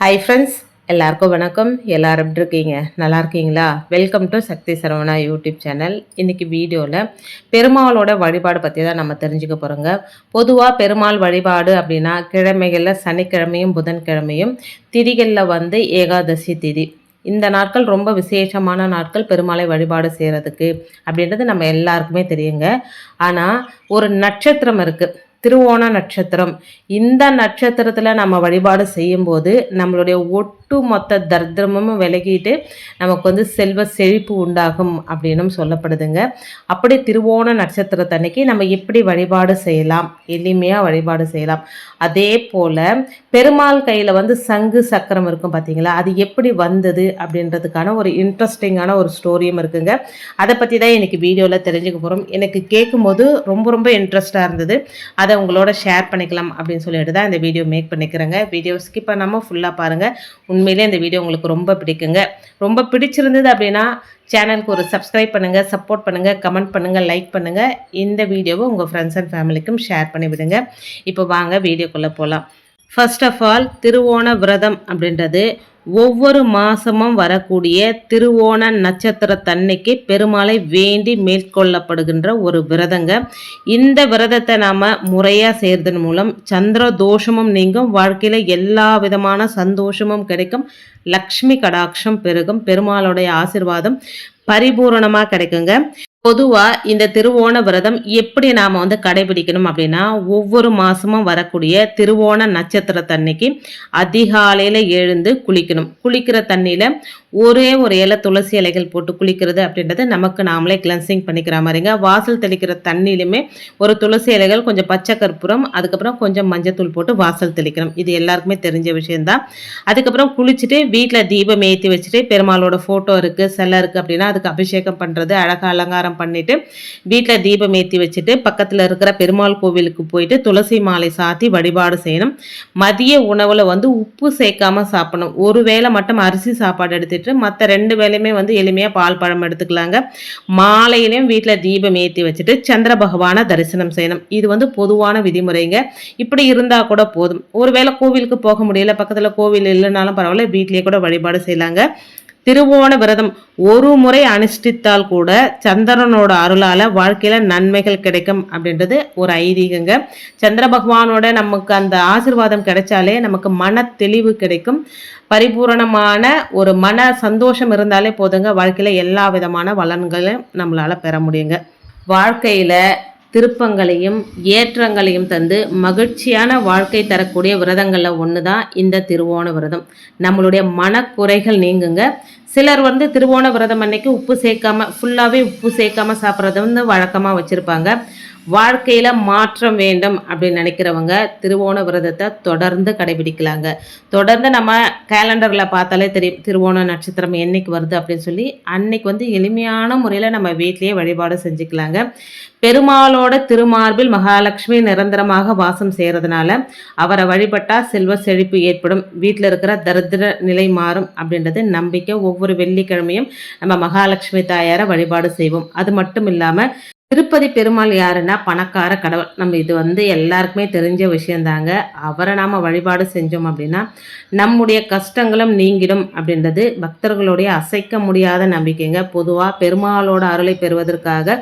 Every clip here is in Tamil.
ஹாய் ஃப்ரெண்ட்ஸ் எல்லாருக்கும் வணக்கம். எல்லாரும் எப்படி இருக்கீங்க? நல்லா இருக்கீங்களா? Welcome to Sakthi Saravana YouTube channel இன்றைக்கி வீடியோவில் பெருமாளோட வழிபாடு பற்றி தான் நம்ம தெரிஞ்சுக்க போகிறோங்க பொதுவாக பெருமாள் வழிபாடு அப்படின்னா கிழமைகளில் சனிக்கிழமையும் புதன்கிழமையும் திதிகளில் வந்து ஏகாதசி திதி. இந்த நாட்கள் ரொம்ப விசேஷமான நாட்கள் பெருமாளை வழிபாடு செய்கிறதுக்கு அப்படின்றது நம்ம எல்லாருக்குமே தெரியுங்க. ஆனால் ஒரு நட்சத்திரம் இருக்குது திருவோண நட்சத்திரம். இந்த நட்சத்திரத்தில் நம்ம வழிபாடு செய்யும்போது நம்மளுடைய ஒட்டு மொத்த தர்திரமும் விலகிட்டு நமக்கு வந்து செல்வ செழிப்பு உண்டாகும் அப்படின்னும் சொல்லப்படுதுங்க. அப்படி திருவோண நட்சத்திரத்தன்னைக்கு நம்ம எப்படி வழிபாடு செய்யலாம்? எளிமையாக வழிபாடு செய்யலாம். அதே போல் பெருமாள் கையில் வந்து சங்கு சக்கரம் இருக்கும் பார்த்தீங்களா அது எப்படி வந்தது அப்படின்றதுக்கான ஒரு இன்ட்ரெஸ்டிங்கான ஒரு ஸ்டோரியும் இருக்குங்க. அதை பற்றி தான் எனக்கு வீடியோவில் தெரிஞ்சுக்க போகிறோம் எனக்கு கேட்கும்போது ரொம்ப ரொம்ப இன்ட்ரெஸ்டாக இருந்தது. அதை உங்களோட ஷேர் பண்ணிக்கலாம் அப்படின்னு சொல்லிட்டு தான் இந்த வீடியோ மேக் பண்ணிக்கிறேங்க. வீடியோ ஸ்கிப் பண்ணாமல் ஃபுல்லாக பாருங்கள் உண்மையிலே இந்த வீடியோ உங்களுக்கு ரொம்ப பிடிக்குங்க. ரொம்ப பிடிச்சிருந்தது அப்படின்னா சேனலுக்கு ஒரு சப்ஸ்கிரைப் பண்ணுங்கள் சப்போர்ட் பண்ணுங்கள் கமெண்ட் பண்ணுங்கள் லைக் பண்ணுங்கள் இந்த வீடியோவை உங்கள் ஃப்ரெண்ட்ஸ் அண்ட் ஃபேமிலிக்கும் ஷேர் பண்ணிவிடுங்க இப்போ வாங்க வீடியோக்குள்ளே போகலாம் ஃபர்ஸ்ட் ஆஃப் ஆல் திருவோண விரதம் அப்படின்றது ஒவ்வொரு மாசமும் வரக்கூடிய திருவோண நட்சத்திரத்தன்னைக்கு பெருமாளை வேண்டி மேற்கொள்ளப்படுகின்ற ஒரு விரதங்க. இந்த விரதத்தை நாம் முறையாக செய்கிறதன் மூலம் சந்திர தோஷமும் நீங்கும் வாழ்க்கையில் எல்லா விதமான சந்தோஷமும் கிடைக்கும் லக்ஷ்மி கடாட்சம் பெருகும் பெருமாளுடைய ஆசிர்வாதம் பரிபூரணமாக கிடைக்குங்க. பொதுவாக இந்த திருவோண விரதம் எப்படி நாம் வந்து கடைபிடிக்கணும் அப்படின்னா ஒவ்வொரு மாதமும் வரக்கூடிய திருவோண நட்சத்திர தண்ணிக்கு அதிகாலையில் எழுந்து குளிக்கணும். குளிக்கிற தண்ணியில் ஒரே ஒரு இலை துளசி இலைகள் போட்டு குளிக்கிறது அப்படின்றது நமக்கு நாமளே கிளன்சிங் பண்ணிக்கிற மாதிரிங்க. வாசல் தெளிக்கிற தண்ணியிலுமே ஒரு துளசி இலைகள் கொஞ்சம் பச்சை கற்பூரம் அதுக்கப்புறம் கொஞ்சம் மஞ்சத்தூள் போட்டு வாசல் தெளிக்கணும். இது எல்லாருக்குமே தெரிஞ்ச விஷயம்தான். அதுக்கப்புறம் குளிச்சுட்டு வீட்டில் தீபம் ஏற்றி வச்சுட்டு பெருமாளோட ஃபோட்டோ இருக்குது செல்ல இருக்குது அப்படின்னா அதுக்கு அபிஷேகம் பண்ணுறது அழகாக அலங்காரம் பண்ணிட்டு வீட்டில் தீபம் ஏற்றி வச்சுட்டு பக்கத்தில் இருக்கிற பெருமாள் கோவிலுக்கு போயிட்டு துளசி மாலை சாத்தி வழிபாடு செய்யணும். மதிய உணவில் வந்து உப்பு சேர்க்காம சாப்பிடணும். ஒரு வேளை மட்டும் அரிசி சாப்பாடு எடுத்துகிட்டு மற்ற ரெண்டு வேலையுமே வந்து எளிமையாக பால் பழம் எடுத்துக்கலாங்க. மாலையிலையும் வீட்டில் தீபம் ஏற்றி வச்சுட்டு சந்திர பகவானை தரிசனம் செய்யணும். இது வந்து பொதுவான விதிமுறைங்க. இப்படி இருந்தால் கூட போதும். ஒருவேளை கோவிலுக்கு போக முடியல பக்கத்தில் கோவில் இல்லைனாலும் பரவாயில்ல வீட்லேயே கூட வழிபாடு செய்யலாங்க. திருவோண விரதம் ஒரு முறை அனுஷ்டித்தால் கூட சந்திரனோட அருளால் வாழ்க்கையில் நன்மைகள் கிடைக்கும் அப்படின்றது ஒரு ஐதீகங்க. சந்திர பகவானோட நமக்கு அந்த ஆசிர்வாதம் கிடைச்சாலே நமக்கு மன தெளிவு கிடைக்கும். பரிபூரணமான ஒரு மன சந்தோஷம் இருந்தாலே போதுங்க. வாழ்க்கையில் எல்லா விதமான வளன்களையும் நம்மளால் பெற முடியுங்க. வாழ்க்கையில் திருப்பங்களையும் ஏற்றங்களையும் தந்து மகிழ்ச்சியான வாழ்க்கை தரக்கூடிய விரதங்களில் ஒன்று தான் இந்த திருவோண விரதம். நம்மளுடைய மனக்குறைகள் நீங்குங்க. சிலர் வந்து திருவோண விரதம் அன்னைக்கு உப்பு சேர்க்காம ஃபுல்லாகவே உப்பு சேர்க்காம சாப்பிட்றத வந்து வழக்கமாக வச்சுருப்பாங்க. வாழ்க்கையில் மாற்றம் வேண்டும் அப்படின்னு நினைக்கிறவங்க திருவோண விரதத்தை தொடர்ந்து கடைபிடிக்கலாங்க. தொடர்ந்து நம்ம கேலண்டரில் பார்த்தாலே தெரியும் திருவோண நட்சத்திரம் என்றைக்கு வருது அப்படின்னு சொல்லி அன்னைக்கு வந்து எளிமையான முறையில் நம்ம வீட்லேயே வழிபாடு செஞ்சுக்கலாங்க. பெருமாளோட திருமார்பில் மகாலட்சுமி நிரந்தரமாக வாசம் செய்கிறதுனால அவரை வழிபட்டால் செல்வ செழிப்பு ஏற்படும். வீட்டில் இருக்கிற தரித்திர நிலை மாறும் அப்படின்றது நம்பிக்கை. ஒவ்வொரு வெள்ளிக்கிழமையும் நம்ம மகாலட்சுமி தாயாரை வழிபாடு செய்வோம். அது மட்டும் இல்லாமல் திருப்பதி பெருமாள் யாருன்னா பணக்கார கடவுள். நம்ம இது வந்து எல்லாருக்குமே தெரிஞ்ச விஷயந்தாங்க. அவரை நாம் வழிபாடு செஞ்சோம் அப்படின்னா நம்முடைய கஷ்டங்களும் நீங்கிடும் அப்படின்றது பக்தர்களுடைய அசைக்க முடியாத நம்பிக்கைங்க. பொதுவாக பெருமாளோட அருளை பெறுவதற்காக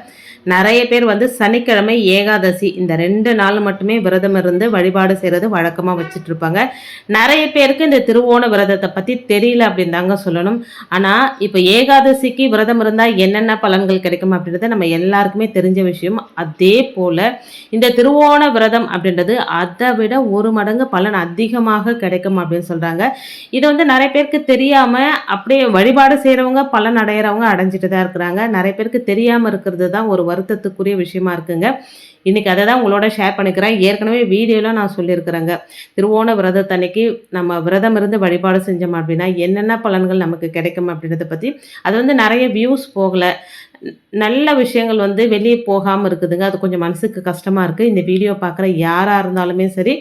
நிறைய பேர் வந்து சனிக்கிழமை ஏகாதசி இந்த ரெண்டு நாள் மட்டுமே விரதம் இருந்து வழிபாடு செய்கிறது வழக்கமாக வச்சுட்டு இருப்பாங்க நிறைய பேருக்கு இந்த திருவோண விரதத்தை பற்றி தெரியல அப்படின்னு தாங்க சொல்லணும். ஆனால் இப்போ ஏகாதசிக்கு விரதம் இருந்தால் என்னென்ன பலன்கள் கிடைக்கும் அப்படின்றத நம்ம எல்லாருக்குமே தெரிஞ்ச விஷயம். அதே போல் இந்த திருவோண விரதம் அப்படின்றது அதை விட ஒரு மடங்கு பலன் அதிகமாக கிடைக்கும் அப்படின்னு சொல்கிறாங்க இது வந்து நிறைய பேருக்கு தெரியாமல் அப்படியே வழிபாடு செய்கிறவங்க பலன் அடையிறவங்க அடைஞ்சிட்டு தான் இருக்கிறாங்க. நிறைய பேருக்கு தெரியாமல் இருக்கிறது தான் ஒரு வருத்தத்துக்குரிய விஷயமா இருக்குங்க. இன்றைக்கி அதை தான் உங்களோட ஷேர் பண்ணிக்கிறேன். ஏற்கனவே வீடியோவில் நான் சொல்லியிருக்கிறேங்க. திருவோண விரதத்தன்னைக்கு நம்ம விரதம் இருந்து வழிபாடு செஞ்சோம் அப்படின்னா என்னென்ன பலன்கள் நமக்கு கிடைக்கும் அப்படின்றத பற்றி அது வந்து நிறைய வியூஸ் போகலை. நல்ல விஷயங்கள் வந்து வெளியே போகாமல் இருக்குதுங்க. அது கொஞ்சம் மனசுக்கு கஷ்டமாக இருக்குது இந்த வீடியோ பார்க்குற யாராக இருந்தாலுமே சரி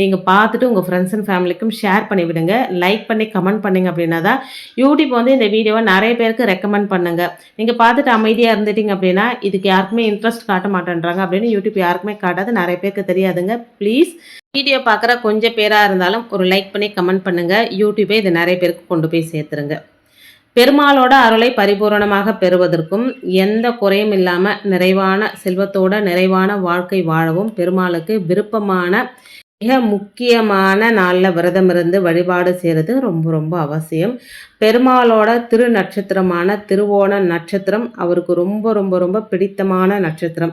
நீங்கள் பார்த்துட்டு உங்கள் ஃப்ரெண்ட்ஸ் அண்ட் ஃபேமிலிக்கும் ஷேர் பண்ணி விடுங்க. லைக் பண்ணி கமெண்ட் பண்ணுங்க அப்படின்னா தான் யூடியூப் வந்து இந்த வீடியோவை நிறைய பேருக்கு ரெக்கமெண்ட் பண்ணுங்கள் நீங்கள் பார்த்துட்டு அமைதியாக இருந்துட்டீங்க அப்படின்னா இதுக்கு யாருக்குமே இன்ட்ரெஸ்ட் காட்ட மாட்டேன்றாங்க அப்படின்னு யூடியூப் யாருக்குமே காட்டாது. நிறைய பேருக்கு தெரியாதுங்க. ப்ளீஸ் வீடியோ பார்க்குற கொஞ்சம் பேராக இருந்தாலும் ஒரு லைக் பண்ணி கமெண்ட் பண்ணுங்கள் யூடியூபே இது நிறைய பேருக்கு கொண்டு போய் சேர்த்துருங்க. பெருமாளோட அருளை பரிபூரணமாக பெறுவதற்கும் எந்த குறையும் இல்லாமல் நிறைவான செல்வத்தோட நிறைவான வாழ்க்கை வாழவும் பெருமாளுக்கு விருப்பமான மிக முக்கியமான நாளில் விரதம் இருந்து வழிபாடு செய்கிறது ரொம்ப ரொம்ப அவசியம். பெருமாளோட திரு நட்சத்திரமான திருவோண நட்சத்திரம் அவருக்கு ரொம்ப ரொம்ப ரொம்ப பிடித்தமான நட்சத்திரம்.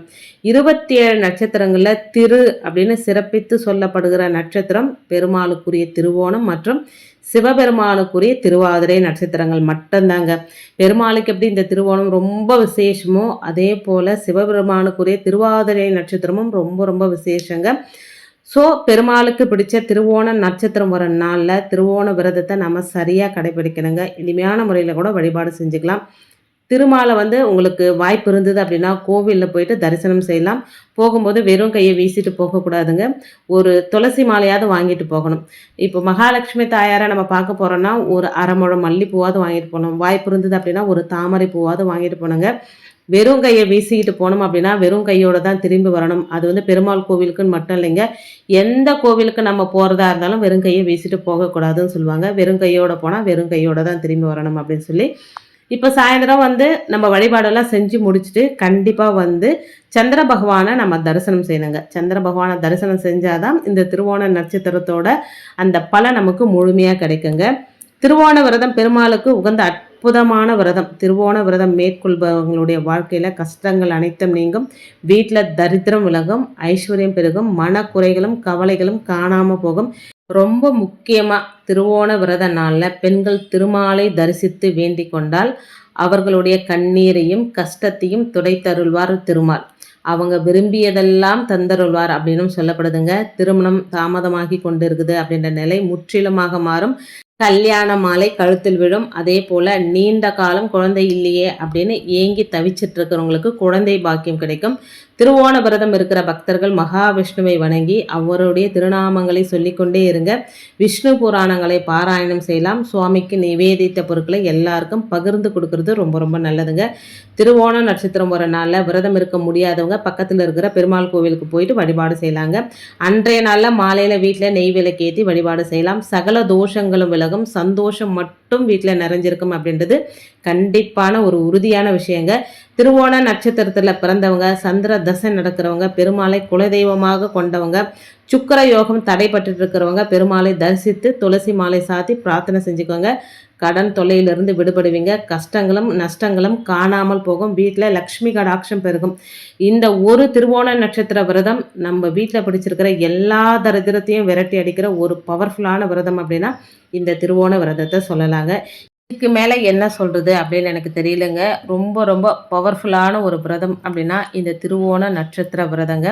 இருபத்தி ஏழு நட்சத்திரங்களில் திரு அப்படின்னு சிறப்பித்து சொல்லப்படுகிற நட்சத்திரம் பெருமாளுக்குரிய திருவோணம் மற்றும் சிவபெருமானுக்குரிய திருவாதிரை நட்சத்திரங்கள் மட்டும்தாங்க. பெருமாளுக்கு எப்படி இந்த திருவோணம் ரொம்ப விசேஷமோ அதே போல் சிவபெருமானுக்குரிய திருவாதிரை நட்சத்திரமும் ரொம்ப ரொம்ப விசேஷங்க. ஸோ பெருமாளுக்கு பிடிச்ச திருவோண நட்சத்திரம் வர நாளில் திருவோண விரதத்தை நம்ம சரியாக கடைபிடிக்கணுங்க. இனிமையான முறையில் கூட வழிபாடு செஞ்சுக்கலாம். திருமாலை வந்து உங்களுக்கு வாய்ப்பு இருந்தது அப்படின்னா கோவிலில் போயிட்டு தரிசனம் செய்யலாம். போகும்போது வெறும் கையை வீசிட்டு போகக்கூடாதுங்க ஒரு துளசி மாலையாவது வாங்கிட்டு போகணும். இப்போ மகாலட்சுமி தாயாரை நம்ம பார்க்க போகிறோன்னா ஒரு அரை முழம் மல்லிப்பூவாவது வாங்கிட்டு போகணும். வாய்ப்பு இருந்தது அப்படின்னா ஒரு தாமரை பூவாவது வாங்கிட்டு போனோங்க வெறும் கையை வீசிக்கிட்டு போனோம் அப்படின்னா வெறும் கையோட தான் திரும்பி வரணும். அது வந்து பெருமாள் கோவிலுக்குன்னு மட்டும் இல்லைங்க. எந்த கோவிலுக்கு நம்ம போகிறதா இருந்தாலும் வெறும் கையை வீசிட்டு போகக்கூடாதுன்னு சொல்லுவாங்க. வெறும் கையோட போனால் வெறும் கையோட தான் திரும்பி வரணும் அப்படின்னு சொல்லி. இப்போ சாயந்தரம் வந்து நம்ம வழிபாடெல்லாம் செஞ்சு முடிச்சுட்டு கண்டிப்பாக வந்து சந்திர பகவானை நம்ம தரிசனம் செய்யணுங்க. சந்திர பகவானை தரிசனம் செஞ்சாதான் இந்த திருவோண நட்சத்திரத்தோட அந்த பலன் நமக்கு முழுமையாக கிடைக்குங்க. திருவோண விரதம் பெருமாளுக்கு உகந்த அற்புதமான விரதம் திருவோண விரதம் மேற்கொள்பவர்களுடைய வாழ்க்கையில் கஷ்டங்கள் அனைத்தும் நீங்கும். வீட்டில் தரித்திரம் விலகும் ஐஸ்வர்யம் பெருகும் மனக்குறைகளும் கவலைகளும் காணாமல் போகும். ரொம்ப முக்கியமாக திருவோண விரத நாளில் பெண்கள் திருமாலை தரிசித்து வேண்டிக் கொண்டால் அவர்களுடைய கண்ணீரையும் கஷ்டத்தையும் துடைத்தருள்வார் திருமால். அவங்க விரும்பியதெல்லாம் தந்தருள்வார் அப்படின்னும் சொல்லப்படுதுங்க. திருமணம் தாமதமாகி கொண்டு இருக்குது அப்படின்ற நிலை முற்றிலுமாக மாறும். கல்யாண மாலை கழுத்தில் விழும். அதே போல் நீண்ட காலம் குழந்தை இல்லையே அப்படின்னு ஏங்கி தவிச்சிட்டு இருக்கிறவங்களுக்கு குழந்தை பாக்கியம் கிடைக்கும். திருவோண விரதம் இருக்கிற பக்தர்கள் மகாவிஷ்ணுவை வணங்கி அவருடைய திருநாமங்களை சொல்லிக்கொண்டே இருங்க. விஷ்ணு புராணங்களை பாராயணம் செய்யலாம். சுவாமிக்கு நிவேதித்த பொருட்களை எல்லாருக்கும் பகிர்ந்து கொடுக்கறது ரொம்ப ரொம்ப நல்லதுங்க. திருவோண நட்சத்திரம் வர நாளில் விரதம் இருக்க முடியாதவங்க பக்கத்தில் இருக்கிற பெருமாள் கோவிலுக்கு போயிட்டு வழிபாடு செய்யலாங்க. அன்றைய நாளில் மாலையில் வீட்டில் நெய் விளக்கேற்றி வழிபாடு செய்யலாம். சகல தோஷங்களும் விலகும். சந்தோஷம் மட்டும் வீட்டில் நிறைஞ்சிருக்கும் அப்படின்றது கண்டிப்பான ஒரு உறுதியான விஷயங்க. திருவோண நட்சத்திரத்தில் பிறந்தவங்க சந்திர தசை நடக்கிறவங்க பெருமாளை குலதெய்வமாக கொண்டவங்க சுக்கர யோகம் தடைப்பட்டு இருக்கிறவங்க பெருமாளை தரிசித்து துளசி மாலை சாத்தி பிரார்த்தனை செஞ்சுக்கோங்க. கடன் தொல்லையிலிருந்து விடுபடுவீங்க. கஷ்டங்களும் நஷ்டங்களும் காணாமல் போகும். வீட்டில் லக்ஷ்மி கடாட்சம் பெருகும். இந்த ஒரு திருவோண நட்சத்திர விரதம் நம்ம வீட்டில் பிடிச்சிருக்கிற எல்லா தரித்திரத்தையும் விரட்டி அடிக்கிற ஒரு பவர்ஃபுல்லான விரதம் அப்படின்னா இந்த திருவோண விரதத்தை சொல்லலாங்க. இதுக்கு மேலே என்ன சொல்கிறது அப்படின்னு எனக்கு தெரியலங்க. ரொம்ப ரொம்ப பவர்ஃபுல்லான ஒரு விரதம் அப்படின்னா இந்த திருவோண நட்சத்திர விரதங்க.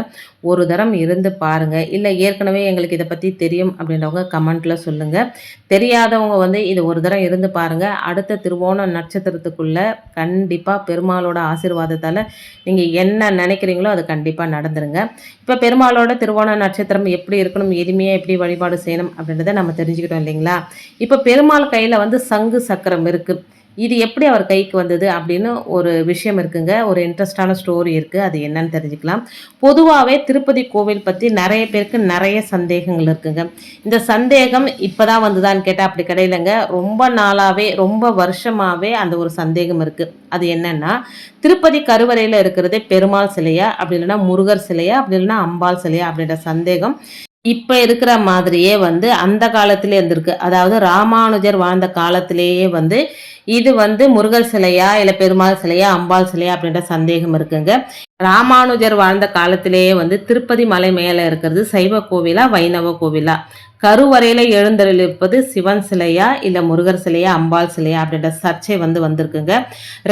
ஒரு தரம் இருந்து பாருங்கள் இல்லை ஏற்கனவே எங்களுக்கு இதை பற்றி தெரியும் அப்படின்றவங்க கமெண்ட்டில் சொல்லுங்கள் தெரியாதவங்க வந்து இது ஒரு தரம் இருந்து பாருங்கள் அடுத்த திருவோண நட்சத்திரத்துக்குள்ளே கண்டிப்பாக பெருமாளோட ஆசீர்வாதத்தால் நீங்கள் என்ன நினைக்கிறீங்களோ அது கண்டிப்பாக நடந்துருங்க. இப்போ பெருமாளோட திருவோண நட்சத்திரம் எப்படி இருக்கணும் எளிமையாக எப்படி வழிபாடு செய்யணும் அப்படின்றத நம்ம தெரிஞ்சுக்கிட்டோம் இல்லைங்களா? இப்போ பெருமாள் கையில் வந்து சங்கு சக்கரம் சக்கரம் இருக்குது இது எப்படி அவர் கைக்கு வந்தது அப்படின்னு ஒரு விஷயம் இருக்குங்க. ஒரு இன்ட்ரெஸ்டான ஸ்டோரி இருக்குது அது என்னன்னு தெரிஞ்சுக்கலாம். பொதுவாகவே திருப்பதி கோவில் பற்றி நிறைய பேருக்கு நிறைய சந்தேகங்கள் இருக்குங்க. இந்த சந்தேகம் இப்போ தான் வந்துதான்னு கேட்டால் அப்படி கிடையிலங்க. ரொம்ப நாளாகவே ரொம்ப வருஷமாகவே அந்த ஒரு சந்தேகம் இருக்குது அது என்னன்னா திருப்பதி கருவறையில் இருக்கிறதே பெருமாள் சிலையா அப்படி இல்லைன்னா முருகர் சிலையா அப்படி இல்லைன்னா அம்பாள் சிலையா அப்படின்ற சந்தேகம் இப்போ இருக்கிற மாதிரியே வந்து அந்த காலத்திலே இருந்திருக்கு. அதாவது ராமானுஜர் வாழ்ந்த காலத்திலேயே வந்து இது வந்து முருகர் சிலையா இல்லை பெருமாள் சிலையா அம்பாள் சிலையா அப்படின்ற சந்தேகம் இருக்குங்க. ராமானுஜர் வாழ்ந்த காலத்திலேயே வந்து திருப்பதி மலை மேலே இருக்கிறது சைவ கோவிலா வைணவ கோவிலா. கருவறையில் எழுந்தருளிருப்பது சிவன் சிலையா இல்லை முருகர் சிலையா அம்பாள் சிலையா அப்படின்ற சர்ச்சை வந்து வந்திருக்குங்க.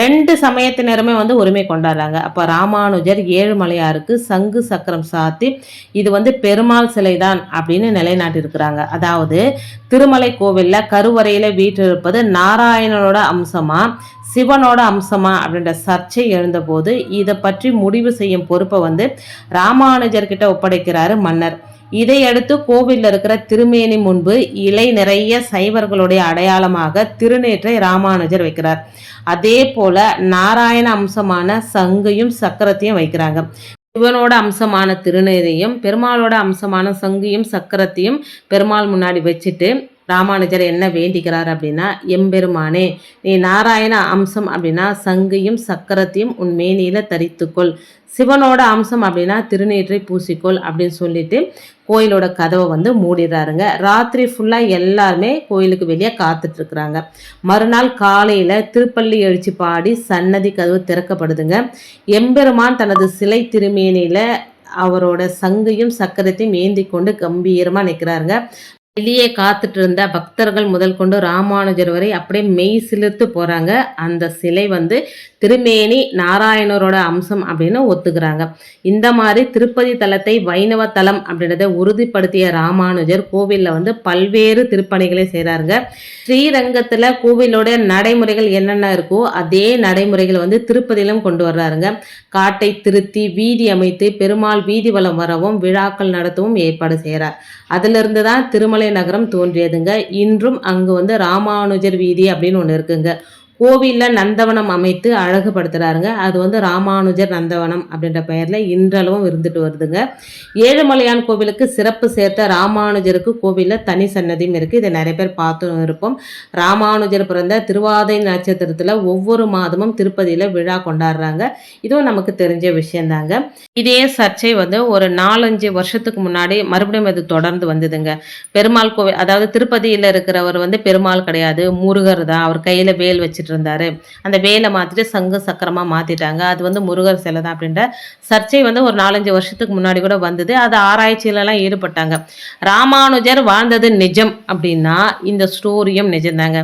ரெண்டு சமயத்தினருமே வந்து உரிமை கொண்டாடுறாங்க. அப்போ ராமானுஜர் ஏழுமலையாருக்கு சங்கு சக்கரம் சாத்தி இது வந்து பெருமாள் சிலை தான் அப்படின்னு நிலைநாட்டியிருக்கிறாங்க. அதாவது திருமலை கோவிலில் கருவறையில் வீற்றிருப்பது நாராயணனோட அம்சமாக சிவனோட அம்சமா அப்படின்ற சர்ச்சை எழுந்தபோது இதை பற்றி முடிவு செய்யும் பொறுப்பை வந்து ராமானுஜர்கிட்ட ஒப்படைக்கிறாரு மன்னர். இதையடுத்து கோவிலில் இருக்கிற திருமேனி முன்பு இலை நிறைய சைவர்களுடைய அடையாளமாக திருநேற்றை ராமானுஜர் வைக்கிறார். அதே போல நாராயண அம்சமான சங்கையும் சக்கரத்தையும் வைக்கிறாங்க. சிவனோட அம்சமான திருநேரையும் பெருமாளோட அம்சமான சங்கையும் சக்கரத்தையும் பெருமாள் முன்னாடி வச்சுட்டு ராமானுஜர் என்ன வேண்டிக்கிறார் அப்படின்னா எம்பெருமானே நீ நாராயண அம்சம் அப்படின்னா சங்கையும் சக்கரத்தையும் உன் மேனியில தரித்துக்கொள். சிவனோட அம்சம் அப்படின்னா திருநீற்றை பூசிக்கொள் அப்படின்னு சொல்லிட்டு கோயிலோட கதவை வந்து மூடிடுறாருங்க. ராத்திரி ஃபுல்லாக எல்லாருமே கோயிலுக்கு வெளியே காத்துட்டு இருக்கிறாங்க மறுநாள் காலையில் திருப்பள்ளி எழுச்சி பாடி சன்னதி கதவு திறக்கப்படுதுங்க. எம்பெருமான் தனது சிலை திருமேனியில் அவரோட சங்கையும் சக்கரத்தையும் ஏந்தி கொண்டு கம்பீரமாக நிற்கிறாருங்க வெளியே காத்துட்டு இருந்த பக்தர்கள் முதல் கொண்டு ராமானுஜர் வரை அப்படியே மெய் சிலிர்த்து போகிறாங்க அந்த சிலை வந்து திருமேனி நாராயணரோட அம்சம் அப்படின்னு ஒத்துக்கிறாங்க. இந்த மாதிரி திருப்பதி தலத்தை வைணவ தலம் அப்படின்றத உறுதிப்படுத்திய ராமானுஜர் கோவிலில் வந்து பல்வேறு திருப்பணிகளை செய்கிறாருங்க ஸ்ரீரங்கத்தில் கோவிலோட நடைமுறைகள் என்னென்ன இருக்கோ அதே நடைமுறைகளை வந்து திருப்பதியிலும் கொண்டு வர்றாருங்க. காட்டை திருத்தி வீதி அமைத்து பெருமாள் வீதி வலம் வரவும் விழாக்கள் நடத்தவும் ஏற்பாடு செய்கிறார் அதிலிருந்து தான் திருமலை நகரம் தோன்றியதுங்க. இன்றும் அங்கு வந்து ராமானுஜர் வீதி அப்படின்னு ஒன்று இருக்குங்க. கோவிலில் நந்தவனம் அமைத்து அழகுபடுத்துகிறாருங்க அது வந்து ராமானுஜர் நந்தவனம் அப்படின்ற பெயரில் இன்றளவும் இருந்துட்டு வருதுங்க. ஏழுமலையான் கோவிலுக்கு சிறப்பு சேர்த்த ராமானுஜருக்கு கோவிலில் தனி சன்னதியும் இருக்குது இதை நிறைய பேர் பார்த்து இருப்போம். ராமானுஜர் பிறந்த திருவாதை நட்சத்திரத்தில் ஒவ்வொரு மாதமும் திருப்பதியில் விழா கொண்டாடுறாங்க. இதுவும் நமக்கு தெரிஞ்ச விஷயந்தாங்க. இதே சர்ச்சை வந்து ஒரு நாலஞ்சு வருஷத்துக்கு முன்னாடி மறுபடியும் அது தொடர்ந்து வந்ததுங்க. பெருமாள் கோவில் அதாவது திருப்பதியில் இருக்கிறவர் வந்து பெருமாள் கிடையாது. முருகர் தான். அவர் கையில் வேல் வச்சு வச்சுட்டு இருந்தாரு அந்த வேலை மாற்றிட்டு சங்கு சக்கரமாக மாற்றிட்டாங்க அது வந்து முருகர் சிலை தான் அப்படின்ற சர்ச்சை வந்து ஒரு நாலஞ்சு வருஷத்துக்கு முன்னாடி கூட வந்தது. அது ஆராய்ச்சியிலலாம் ஈடுபட்டாங்க. ராமானுஜர் வாழ்ந்தது நிஜம் அப்படின்னா இந்த ஸ்டோரியும் நிஜம்தாங்க.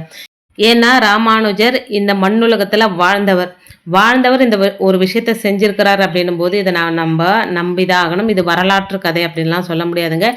ஏன்னா ராமானுஜர் இந்த மண்ணுலகத்தில் வாழ்ந்தவர். வாழ்ந்தவர் இந்த ஒரு விஷயத்த செஞ்சுருக்கிறார் அப்படின்னும் போது இதை நான் நம்ப நம்பிதான் ஆகணும் இது வரலாற்று கதை அப்படின்லாம் சொல்ல முடியாதுங்க.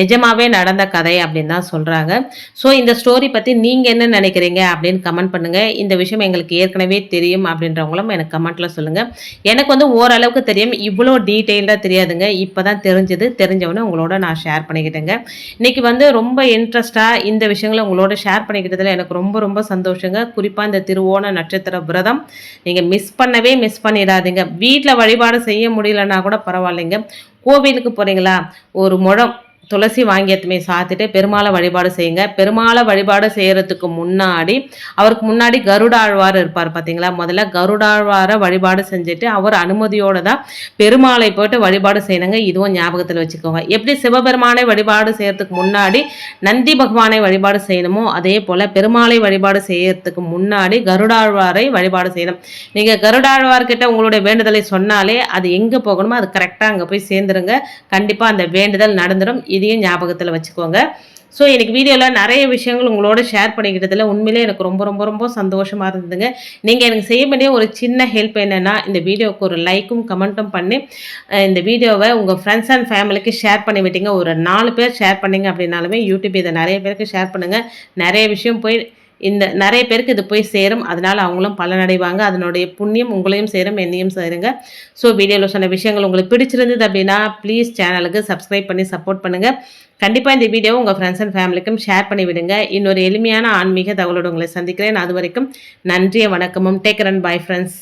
நிஜமாகவே நடந்த கதை அப்படின்னு தான் சொல்கிறாங்க ஸோ இந்த ஸ்டோரி பற்றி நீங்கள் என்ன நினைக்கிறீங்க அப்படின்னு கமெண்ட் பண்ணுங்கள் இந்த விஷயம் எங்களுக்கு ஏற்கனவே தெரியும் அப்படின்றவங்களும் எனக்கு கமெண்ட்டில் சொல்லுங்கள் எனக்கு வந்து ஓரளவுக்கு தெரியும். இவ்வளோ டீட்டெயில்டாக தெரியாதுங்க. இப்போ தான் தெரிஞ்சது. தெரிஞ்சவொன்னே உங்களோட நான் ஷேர் பண்ணிக்கிட்டேங்க. இன்றைக்கி வந்து ரொம்ப இன்ட்ரெஸ்ட்டாக இந்த விஷயங்களை உங்களோட ஷேர் பண்ணிக்கிட்டதில் எனக்கு ரொம்ப ரொம்ப சந்தோஷங்க. குறிப்பாக இந்த திருவோண நட்சத்திர விரதம் நீங்கள் மிஸ் பண்ணவே மிஸ் பண்ணிடாதீங்க. வீட்டில் வழிபாடு செய்ய முடியலன்னா கூட பரவாயில்லைங்க. கோவிலுக்கு போகிறீங்களா ஒரு முழம் துளசி வாங்கியத்துமே சாத்திட்டு பெருமாளை வழிபாடு செய்யுங்க. பெருமாளை வழிபாடு செய்கிறதுக்கு முன்னாடி அவருக்கு முன்னாடி கருடாழ்வார் இருப்பார் பார்த்தீங்களா முதல்ல கருடாழ்வாரை வழிபாடு செஞ்சுட்டு அவர் அனுமதியோடு தான் பெருமாளை போயிட்டு வழிபாடு செய்யணுங்க. இதுவும் ஞாபகத்தில் வச்சுக்கோங்க. எப்படி சிவபெருமானை வழிபாடு செய்கிறதுக்கு முன்னாடி நந்தி பகவானை வழிபாடு செய்யணுமோ அதே போல் பெருமாளை வழிபாடு செய்யறதுக்கு முன்னாடி கருடாழ்வாரை வழிபாடு செய்யணும். நீங்கள் கருடாழ்வார்கிட்ட உங்களுடைய வேண்டுதலை சொன்னாலே அது எங்கே போகணுமோ அது கரெக்டாக அங்கே போய் சேர்ந்துருங்க. கண்டிப்பாக அந்த வேண்டுதல் நடந்துடும் இது இதையும் ஞாபகத்தில் வச்சுக்கோங்க. ஸோ எனக்கு வீடியோவில் நிறைய விஷயங்கள் உங்களோட ஷேர் பண்ணிக்கிட்டதில் உண்மையிலே எனக்கு ரொம்ப ரொம்ப ரொம்ப சந்தோஷமாக இருந்ததுங்க. நீங்கள் எனக்கு செய்ய வேண்டிய ஒரு சின்ன ஹெல்ப் என்னென்னா இந்த வீடியோவுக்கு ஒரு லைக்கும் கமெண்ட்டும் பண்ணி இந்த வீடியோவை உங்கள் ஃப்ரெண்ட்ஸ் அண்ட் ஃபேமிலிக்கு ஷேர் பண்ணி விட்டீங்க. ஒரு நாலு பேர் ஷேர் பண்ணிங்க அப்படின்னாலுமே யூடியூப் இதை நிறைய பேருக்கு ஷேர் பண்ணுங்கள் நிறைய விஷயம் போய் இந்த நிறைய பேருக்கு இது போய் சேரும். அதனால் அவங்களும் பலனடைவாங்க. அதனுடைய புண்ணியம் உங்களையும் சேரும் என்னையும் சேருங்க. ஸோ வீடியோவில் சொன்ன விஷயங்கள் உங்களுக்கு பிடிச்சிருந்தது அப்படின்னா ப்ளீஸ் சேனலுக்கு சப்ஸ்கிரைப் பண்ணி சப்போர்ட் பண்ணுங்கள் கண்டிப்பாக இந்த வீடியோவை உங்கள் ஃப்ரெண்ட்ஸ் அண்ட் ஃபேமிலிக்கும் ஷேர் பண்ணி விடுங்க. இன்னொரு எளிமையான ஆன்மீக தகவலோடு உங்களை சந்திக்கிறேன். அது வரைக்கும் நன்றிய வணக்கமும். Take run bye friends